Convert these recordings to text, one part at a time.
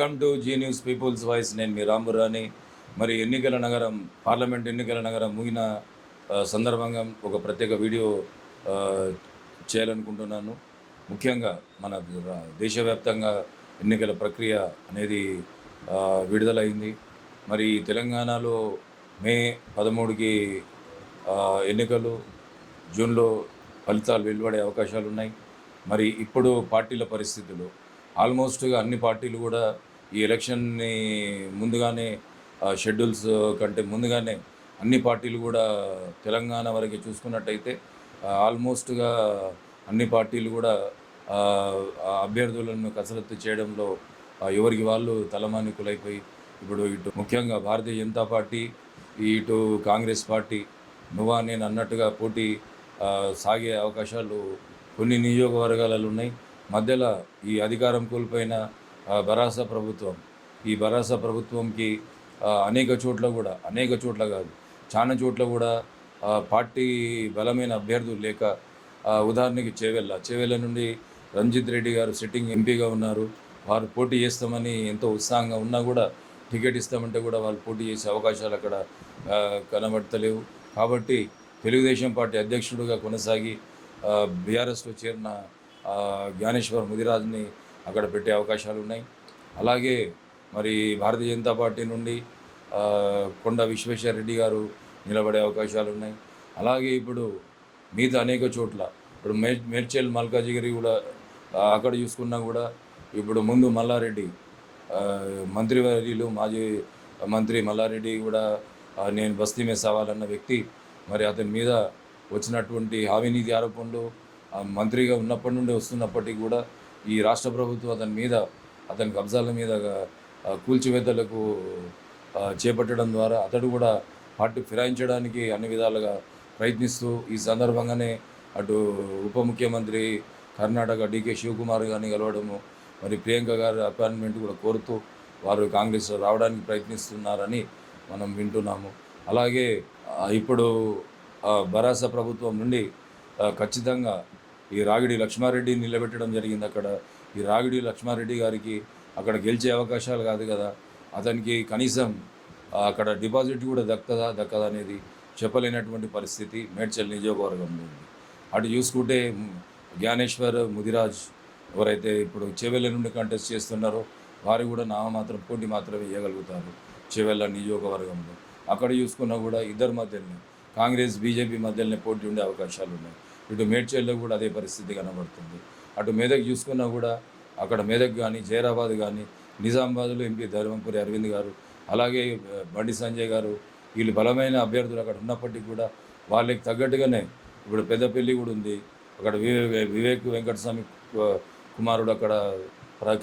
Welcome to Zee News People's Voice. నేను మీ రాంబురాని మరి ఎన్నికల నగరం పార్లమెంట్ ఎన్నికల నగరం ముగిన సందర్భంగా ఒక ప్రత్యేక వీడియో చేయాలనుకుంటున్నాను. ముఖ్యంగా మన దేశవ్యాప్తంగా ఎన్నికల ప్రక్రియ అనేది విడుదలైంది. మరి తెలంగాణలో మే పదమూడుకి ఎన్నికలు జూన్లో ఫలితాలు వెలువడే అవకాశాలు ఉన్నాయి మరి ఇప్పుడు పార్టీల పరిస్థితులు ఆల్మోస్ట్గా అన్ని పార్టీలు కూడా ఈ ఎలక్షన్ని ముందుగానే షెడ్యూల్స్ కంటే ముందుగానే అన్ని పార్టీలు కూడా తెలంగాణ వరకు చూసుకున్నట్టయితే ఆల్మోస్ట్గా అన్ని పార్టీలు కూడా అభ్యర్థులను కసరత్తు చేయడంలో ఎవరికి వాళ్ళు తలమానికులైపోయి ఇప్పుడు ఇటు ముఖ్యంగా భారతీయ జనతా పార్టీ ఇటు కాంగ్రెస్ పార్టీ నువ్వా నేను అన్నట్టుగా పోటీ సాగే అవకాశాలు కొన్ని నియోజకవర్గాలలో ఉన్నాయి. మధ్యలో ఈ అధికారం కోల్పోయిన ఆ, బరాస ప్రభుత్వం. ఈ బరాస ప్రభుత్వంకి అనేక చోట్ల కూడా అనేక చోట్ల కాదు చాలా చోట్ల కూడా పార్టీ బలమైన అభ్యర్థులు లేక ఉదాహరణకి చేవెళ్ళ. చేవెళ్ళ నుండి రంజిత్ రెడ్డి గారు సిట్టింగ్ ఎంపీగా ఉన్నారు. వారు పోటీ చేస్తామని ఎంతో ఉత్సాహంగా ఉన్నా కూడా టికెట్ ఇస్తామంటే కూడా వాళ్ళు పోటీ చేసే అవకాశాలు అక్కడ కనబడతలేవు. కాబట్టి తెలుగుదేశం పార్టీ అధ్యక్షుడిగా కొనసాగి బీఆర్ఎస్లో చేరిన జ్ఞానేశ్వర్ ముదిరాజ్ని అక్కడ పెట్టే అవకాశాలు ఉన్నాయి అలాగే మరి భారతీయ జనతా పార్టీ నుండి కొండ విశ్వేశ్వర రెడ్డి గారు నిలబడే అవకాశాలు ఉన్నాయి అలాగే ఇప్పుడు మిగతా అనేక చోట్ల ఇప్పుడు మే మేడ్చల్ మల్కాజిగిరి కూడా అక్కడ చూసుకున్నా కూడా ఇప్పుడు ముందు మల్లారెడ్డి మంత్రివర్యులు మాజీ మంత్రి మల్లారెడ్డి కూడా నేను బస్తీ మీద సవాలన్న వ్యక్తి మరి అతని మీద వచ్చినటువంటి హావినీతి ఆరోపణలు మంత్రిగా ఉన్నప్పటి నుండి వస్తున్నప్పటికీ కూడా ఈ రాష్ట్ర ప్రభుత్వం అతని మీద అతని కబ్జాల మీద కూల్చివేతలకు చేపట్టడం ద్వారా అతడు కూడా పార్టీ ఫిరాయించడానికి అన్ని విధాలుగా ప్రయత్నిస్తూ ఈ సందర్భంగానే అటు ఉప ముఖ్యమంత్రి కర్ణాటక డీకే శివకుమార్ గారిని కలవడము మరి ప్రియాంక గారి అపాయింట్మెంట్ కూడా కోరుతూ వారు కాంగ్రెస్ రావడానికి ప్రయత్నిస్తున్నారని మనం వింటున్నాము. అలాగే ఇప్పుడు బరాస ప్రభుత్వం నుండి ఖచ్చితంగా ఈ రాగిడి లక్ష్మారెడ్డి నిలబెట్టడం జరిగింది అక్కడ. ఈ రాగిడి లక్ష్మారెడ్డి గారికి అక్కడ గెలిచే అవకాశాలు కాదు కదా. అతనికి కనీసం అక్కడ డిపాజిట్ కూడా దక్కదా దక్కదా అనేది చెప్పలేనటువంటి పరిస్థితి మేడ్చల్ నియోజకవర్గంలో ఉంది. అటు చూసుకుంటే జ్ఞానేశ్వర్ ముదిరాజ్ ఎవరైతే ఇప్పుడు చెవెళ్ళ నుండి కంటెస్ట్ చేస్తున్నారో వారు కూడా నామమాత్రం పోటీ మాత్రమే వేయగలుగుతారు చెవెళ్ళ నియోజకవర్గంలో. అక్కడ చూసుకున్నా కూడా ఇద్దరి మధ్యలోనే కాంగ్రెస్ బీజేపీ మధ్యలోనే పోటీ ఉండే అవకాశాలు ఉన్నాయి. ఇటు మేడ్చేల్లో కూడా అదే పరిస్థితి కనబడుతుంది. అటు మెదక్ చూసుకున్నా కూడా అక్కడ మెదక్ కానీ జైరాబాద్ కానీ నిజామాబాద్లో ఎంపీ ధర్మపురి అరవింద్ గారు అలాగే బండి సంజయ్ గారు వీళ్ళు బలమైన అభ్యర్థులు అక్కడ ఉన్నప్పటికీ కూడా వాళ్ళకి తగ్గట్టుగానే ఇప్పుడు పెద్దపల్లి కూడా ఉంది. అక్కడ వివే వివేక్ వెంకటస్వామి కుమారుడు అక్కడ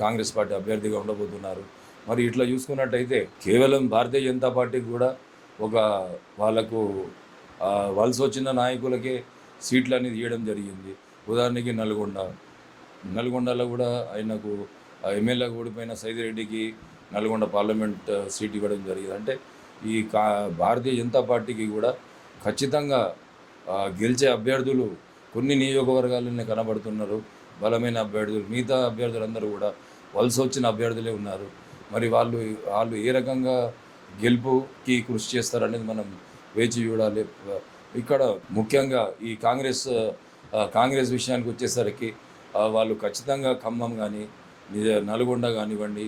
కాంగ్రెస్ పార్టీ అభ్యర్థిగా ఉండబోతున్నారు. మరి ఇట్లా చూసుకున్నట్టయితే కేవలం భారతీయ జనతా పార్టీకి కూడా ఒక వాళ్ళకు వలస వచ్చిన నాయకులకే సీట్లు అనేది ఇవ్వడం జరిగింది. ఉదాహరణకి నల్గొండ. నల్గొండలో కూడా ఆయనకు ఎమ్మెల్యేగా ఓడిపోయిన సైదిరెడ్డికి నల్గొండ పార్లమెంట్ సీట్ ఇవ్వడం జరిగింది. అంటే ఈ కా భారతీయ జనతా పార్టీకి కూడా ఖచ్చితంగా గెలిచే అభ్యర్థులు కొన్ని నియోజకవర్గాలనే కనబడుతున్నారు. బలమైన అభ్యర్థులు మిగతా అభ్యర్థులందరూ కూడా వలస వచ్చిన అభ్యర్థులే ఉన్నారు. మరి వాళ్ళు వాళ్ళు ఏ రకంగా గెలుపుకి కృషి చేస్తారనేది మనం వేచి చూడాలి. ఇక్కడ ముఖ్యంగా ఈ కాంగ్రెస్ కాంగ్రెస్ విషయానికి వచ్చేసరికి వాళ్ళు ఖచ్చితంగా ఖమ్మం కానీ నల్గొండ కానివ్వండి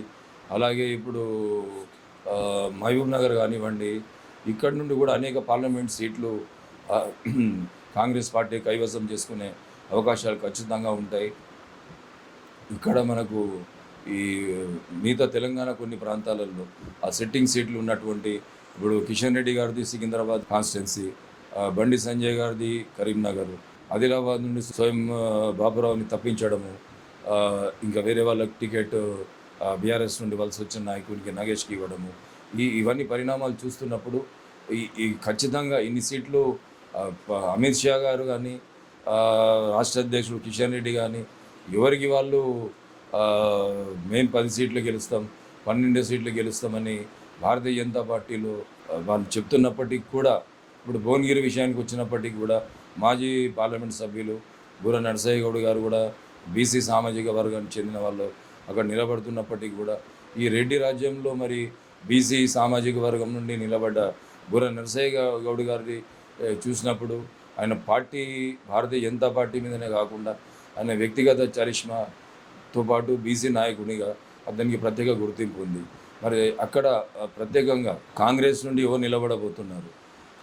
అలాగే ఇప్పుడు మహబూబ్ నగర్ కానివ్వండి ఇక్కడ నుండి కూడా అనేక పార్లమెంట్ సీట్లు కాంగ్రెస్ పార్టీ కైవసం చేసుకునే అవకాశాలు ఖచ్చితంగా ఉంటాయి. ఇక్కడ మనకు ఈ మిగతా తెలంగాణ కొన్ని ప్రాంతాలలో ఆ సిట్టింగ్ సీట్లు ఉన్నటువంటి ఇప్పుడు కిషన్ రెడ్డి గారిది సికింద్రాబాద్ కాన్స్టిట్యున్సీ బండి సంజయ్ గారిది కరీంనగర్. ఆదిలాబాద్ నుండి స్వయం బాబురావుని తప్పించడము ఇంకా వేరే వాళ్ళకి టికెట్ బీఆర్ఎస్ నుండి వలస వచ్చిన నాయకుడికి నగేష్కి ఇవ్వడము. ఈ ఇవన్నీ పరిణామాలు చూస్తున్నప్పుడు ఈ ఖచ్చితంగా ఇన్ని సీట్లు ప- అమిత్ షా గారు కానీ రాష్ట్ర అధ్యక్షుడు కిషన్ రెడ్డి కానీ ఎవరికి వాళ్ళు మేం పది సీట్లు గెలుస్తాం పన్నెండు సీట్లు గెలుస్తామని భారతీయ జనతా పార్టీలో వాళ్ళు చెప్తున్నప్పటికీ కూడా ఇప్పుడు భువనగిరి విషయానికి వచ్చినప్పటికీ కూడా మాజీ పార్లమెంట్ సభ్యులు బుర్ర నరసయ్య గౌడ్ గారు కూడా బీసీ సామాజిక వర్గానికి చెందిన వాళ్ళు అక్కడ నిలబడుతున్నప్పటికీ కూడా ఈ రెడ్డి రాజ్యంలో మరి బీసీ సామాజిక వర్గం నుండి నిలబడ్డ బుర్ర నరసయ్య గౌడ్ గారిని చూసినప్పుడు ఆయన పార్టీ భారతీయ జనతా పార్టీ మీదనే కాకుండా ఆయన వ్యక్తిగత చరిష్మాతో పాటు బీసీ నాయకునిగా అతనికి ప్రత్యేక గుర్తింపు ఉంది. మరి అక్కడ ప్రత్యేకంగా కాంగ్రెస్ నుండి ఎవరు నిలబడబోతున్నారు?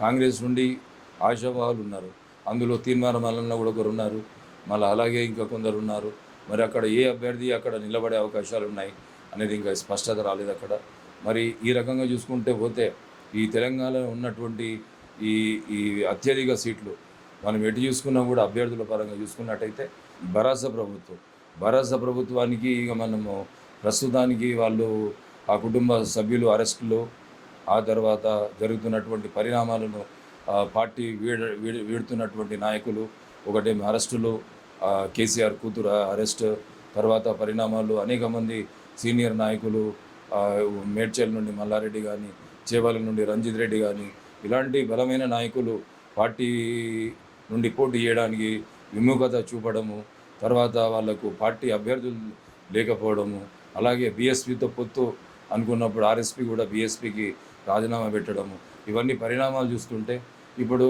కాంగ్రెస్ నుండి ఆశావాహులు ఉన్నారు. అందులో తీర్మానం మల్లన్న కూడా ఒకరు ఉన్నారు. మళ్ళీ అలాగే ఇంకా కొందరు ఉన్నారు. మరి అక్కడ ఏ అభ్యర్థి అక్కడ నిలబడే అవకాశాలు ఉన్నాయి అనేది ఇంకా స్పష్టత రాలేదు అక్కడ. మరి ఈ రకంగా చూసుకుంటే పోతే ఈ తెలంగాణలో ఉన్నటువంటి ఈ ఈ అత్యధిక సీట్లు మనం ఎటు చూసుకున్నా కూడా అభ్యర్థుల పరంగా చూసుకున్నట్టయితే భరాస ప్రభుత్వం. భరాస ప్రభుత్వానికి ఇక మనము ప్రస్తుతానికి వాళ్ళు ఆ కుటుంబ సభ్యులు అరెస్టులు ఆ తర్వాత జరుగుతున్నటువంటి పరిణామాలను పార్టీ వీడ వీడుతున్నటువంటి నాయకులు ఒకటేమి అరెస్టులు కేసీఆర్ కూతురు అరెస్ట్ తర్వాత పరిణామాలు అనేక మంది సీనియర్ నాయకులు మేడ్చల్ నుండి మల్లారెడ్డి కానీ చేవల నుండి రంజిత్ రెడ్డి కానీ ఇలాంటి బలమైన నాయకులు పార్టీ నుండి పోటీ చేయడానికి విముఖత చూపడము తర్వాత వాళ్ళకు పార్టీ అభ్యర్థులు లేకపోవడము అలాగే బీఎస్పీతో పొత్తు అనుకున్నప్పుడు ఆర్ఎస్పీ కూడా బీఎస్పీకి రాజీనామా పెట్టడము ఇవన్నీ పరిణామాలు చూస్తుంటే ఇప్పుడు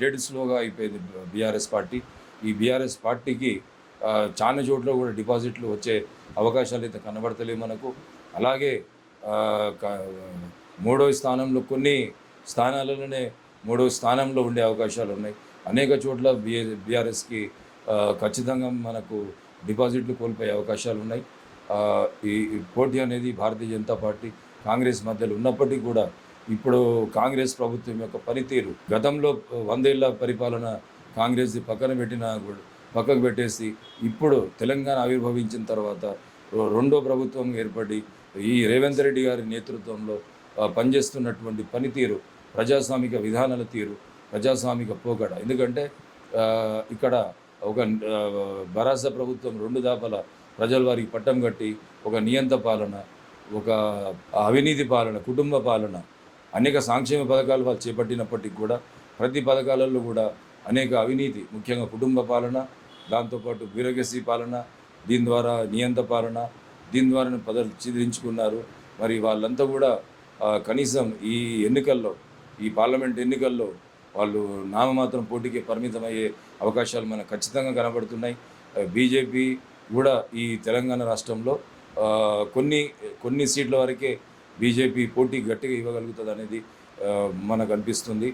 డెడ్ స్లోగా అయిపోయింది బీఆర్ఎస్ పార్టీ. ఈ బీఆర్ఎస్ పార్టీకి చాలా చోట్ల కూడా డిపాజిట్లు వచ్చే అవకాశాలు అయితే కనబడతలేవు మనకు. అలాగే మూడో స్థానంలో కొన్ని స్థానాలలోనే మూడో స్థానంలో ఉండే అవకాశాలు ఉన్నాయి. అనేక చోట్ల బిఏ బీఆర్ఎస్కి ఖచ్చితంగా మనకు డిపాజిట్లు కోల్పోయే అవకాశాలు ఉన్నాయి. ఈ పోటీ అనేది భారతీయ జనతా పార్టీ కాంగ్రెస్ మధ్యలో ఉన్నప్పటికీ కూడా ఇప్పుడు కాంగ్రెస్ ప్రభుత్వం యొక్క పనితీరు గతంలో వందేళ్ళ పరిపాలన కాంగ్రెస్ది పక్కన పెట్టిన కూడా పక్కకు పెట్టేసి ఇప్పుడు తెలంగాణ ఆవిర్భవించిన తర్వాత రెండో ప్రభుత్వం ఏర్పడి ఈ రేవంత్ రెడ్డి గారి నేతృత్వంలో పనిచేస్తున్నటువంటి పనితీరు ప్రజాస్వామిక విధానాల తీరు ప్రజాస్వామిక పోకడ. ఎందుకంటే ఇక్కడ ఒక బరాస భరాస ప్రభుత్వం రెండు దాపల ప్రజల వారికి పట్టం కట్టి ఒక నియంత పాలన ఒక అవినీతి పాలన కుటుంబ పాలన అనేక సంక్షేమ పథకాలు వాళ్ళు చేపట్టినప్పటికీ కూడా ప్రతి పథకాలలో కూడా అనేక అవినీతి ముఖ్యంగా కుటుంబ పాలన దాంతోపాటు బ్యూరోక్రసీ పాలన దీని ద్వారా నియంత పాలన దీని ద్వారా పదవి చిదిరించుకున్నారు మరి వాళ్ళంతా కూడా కనీసం ఈ ఎన్నికల్లో ఈ పార్లమెంట్ ఎన్నికల్లో వాళ్ళు నామమాత్రం పోటీకి పరిమితమయ్యే అవకాశాలు మనకు ఖచ్చితంగా కనబడుతున్నాయి. బీజేపీ కూడా ఈ తెలంగాణ రాష్ట్రంలో కొన్ని కొన్ని సీట్ల వరకే బీజేపీ పోటీ గట్టిగా ఇవ్వగలుగుతుంది అనేది మనకు అనిపిస్తుంది.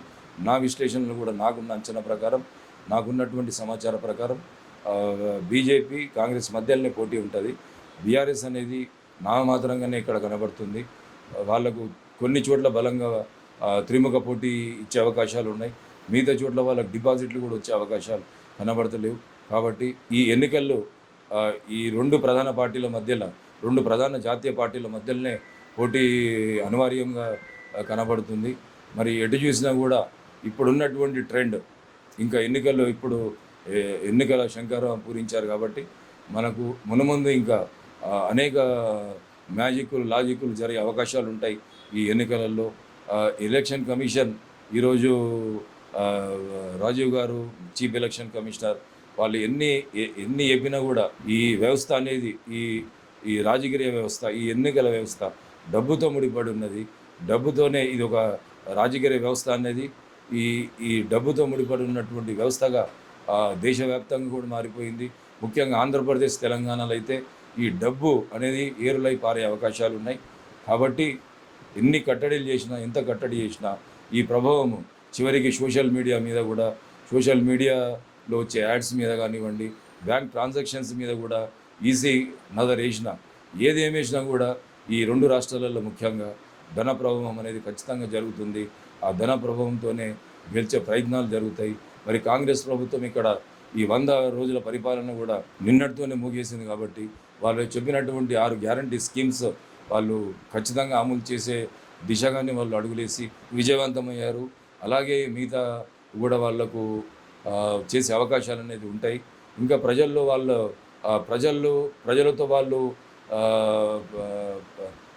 నా విశ్లేషణలు కూడా నాకున్న అంచనా ప్రకారం నాకున్నటువంటి సమాచార ప్రకారం బీజేపీ కాంగ్రెస్ మధ్యలోనే పోటీ ఉంటుంది. బీఆర్ఎస్ అనేది నామమాత్రంగానే ఇక్కడ కనబడుతుంది. వాళ్ళకు కొన్ని చోట్ల బలంగా త్రిముఖ పోటీ ఇచ్చే అవకాశాలు ఉన్నాయి. మిగతా చోట్ల వాళ్ళకి డిపాజిట్లు కూడా వచ్చే అవకాశాలు కనబడతలేవు. కాబట్టి ఈ ఎన్నికల్లో ఈ రెండు ప్రధాన పార్టీల మధ్యలో రెండు ప్రధాన జాతీయ పార్టీల మధ్యలోనే పోటీ అనివార్యంగా కనబడుతుంది. మరి ఎటు చూసినా కూడా ఇప్పుడున్నటువంటి ట్రెండ్ ఇంకా ఎన్నికల్లో ఇప్పుడు ఎన్నికల శంకరం పూరించారు కాబట్టి మనకు మునుముందు ఇంకా అనేక మ్యాజిక్లు లాజిక్లు జరిగే అవకాశాలు ఉంటాయి ఈ ఎన్నికలలో. ఎలక్షన్ కమిషన్ ఈరోజు రాజీవ్ గారు చీఫ్ ఎలక్షన్ కమిషనర్ వాళ్ళు ఎన్ని ఎన్ని చెప్పినా కూడా ఈ వ్యవస్థ అనేది ఈ ఈ రాజకీయ వ్యవస్థ ఈ ఎన్నికల వ్యవస్థ డబ్బుతో ముడిపడి ఉన్నది. డబ్బుతోనే ఇది ఒక రాజకీయ వ్యవస్థ అనేది. ఈ ఈ డబ్బుతో ముడిపడి ఉన్నటువంటి వ్యవస్థగా దేశవ్యాప్తంగా కూడా మారిపోయింది. ముఖ్యంగా ఆంధ్రప్రదేశ్ తెలంగాణలో అయితే ఈ డబ్బు అనేది ఏరులై పారే అవకాశాలు ఉన్నాయి. కాబట్టి ఎన్ని కట్టడిలు చేసినా ఎంత కట్టడి చేసినా ఈ ప్రభావము చివరికి సోషల్ మీడియా మీద కూడా సోషల్ మీడియాలో వచ్చే యాడ్స్ మీద కానివ్వండి బ్యాంక్ ట్రాన్సాక్షన్స్ మీద కూడా ఈజీ నదర్ వేసిన ఏది ఏమి వేసినా కూడా ఈ రెండు రాష్ట్రాలలో ముఖ్యంగా ధన ప్రభావం అనేది ఖచ్చితంగా జరుగుతుంది. ఆ ధన ప్రభావంతోనే గెలిచే ప్రయత్నాలు జరుగుతాయి. మరి కాంగ్రెస్ ప్రభుత్వం ఇక్కడ ఈ వంద రోజుల పరిపాలన కూడా నిన్నటితోనే ముగిసింది కాబట్టి వాళ్ళు చెప్పినటువంటి ఆరు గ్యారంటీ స్కీమ్స్ వాళ్ళు ఖచ్చితంగా అమలు చేసే దిశగానే వాళ్ళు అడుగులేసి విజయవంతమయ్యారు. అలాగే మిగతా కూడా వాళ్ళకు చేసే అవకాశాలు అనేది ఉంటాయి. ఇంకా ప్రజల్లో వాళ్ళు ప్రజలు ప్రజల్లో ప్రజలతో వాళ్ళు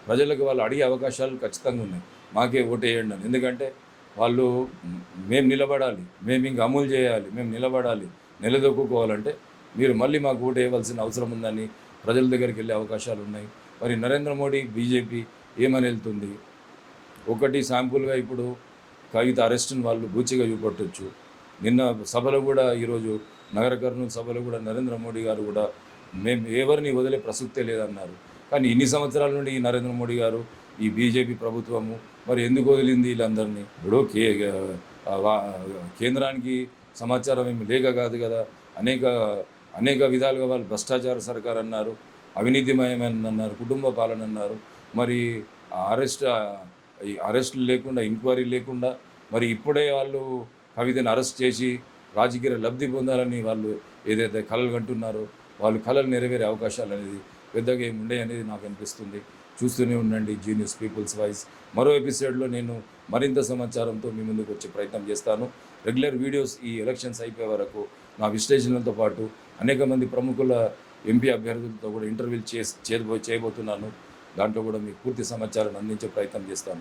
ప్రజలకు వాళ్ళు అడిగే అవకాశాలు ఖచ్చితంగా ఉన్నాయి. మాకే ఓటేయండి అని. ఎందుకంటే వాళ్ళు మేము నిలబడాలి మేము ఇంక అమలు చేయాలి మేము నిలబడాలి నిలదొక్కుకోవాలంటే మీరు మళ్ళీ మాకు ఓటు వేయవలసిన అవసరం ఉందని ప్రజల దగ్గరికి వెళ్ళే అవకాశాలు ఉన్నాయి. మరి నరేంద్ర మోడీ బీజేపీ ఏమని వెళ్తుంది? ఒకటి శాంపుల్గా ఇప్పుడు కవిత అరెస్ట్ని వాళ్ళు బూచిగా చూపట్టచ్చు. నిన్న సభలో కూడా ఈరోజు నగర కర్నూలు సభలో కూడా నరేంద్ర మోడీ గారు కూడా మేము ఎవరిని వదిలే ప్రసక్తే లేదన్నారు. కానీ ఇన్ని సంవత్సరాల నుండి ఈ నరేంద్ర మోడీ గారు ఈ బీజేపీ ప్రభుత్వము మరి ఎందుకు వదిలింది వీళ్ళందరినీ? ఇప్పుడు కే వా- కేంద్రానికి సమాచారం ఏమి లేక కాదు కదా. అనేక అనేక విధాలుగా వాళ్ళు భ్రష్టాచార సర్కార్ అన్నారు అవినీతిమయమైన అన్నారు కుటుంబ పాలన అన్నారు. మరి అరెస్ట్ అరెస్టులు లేకుండా ఎంక్వైరీ లేకుండా మరి ఇప్పుడే వాళ్ళు కవితను అరెస్ట్ చేసి రాజకీయ లబ్ధి పొందాలని వాళ్ళు ఏదైతే కళలు కంటున్నారో వాళ్ళు కళలు నెరవేరే అవకాశాలు అనేది పెద్దగా ఏమి ఉండే అనేది నాకు అనిపిస్తుంది. చూస్తూనే ఉండండి జీనియస్ పీపుల్స్ వాయిస్ మరో ఎపిసోడ్లో నేను మరింత సమాచారంతో మీ ముందుకు వచ్చే ప్రయత్నం చేస్తాను. రెగ్యులర్ వీడియోస్ ఈ ఎలక్షన్స్ అయిపోయే వరకు నా విశ్లేషణలతో పాటు అనేక మంది ప్రముఖుల ఎంపీ అభ్యర్థులతో కూడా ఇంటర్వ్యూలు చేసి చేయబో చేయబోతున్నాను. దాంట్లో కూడా మీకు పూర్తి సమాచారాన్ని అందించే ప్రయత్నం చేస్తాను.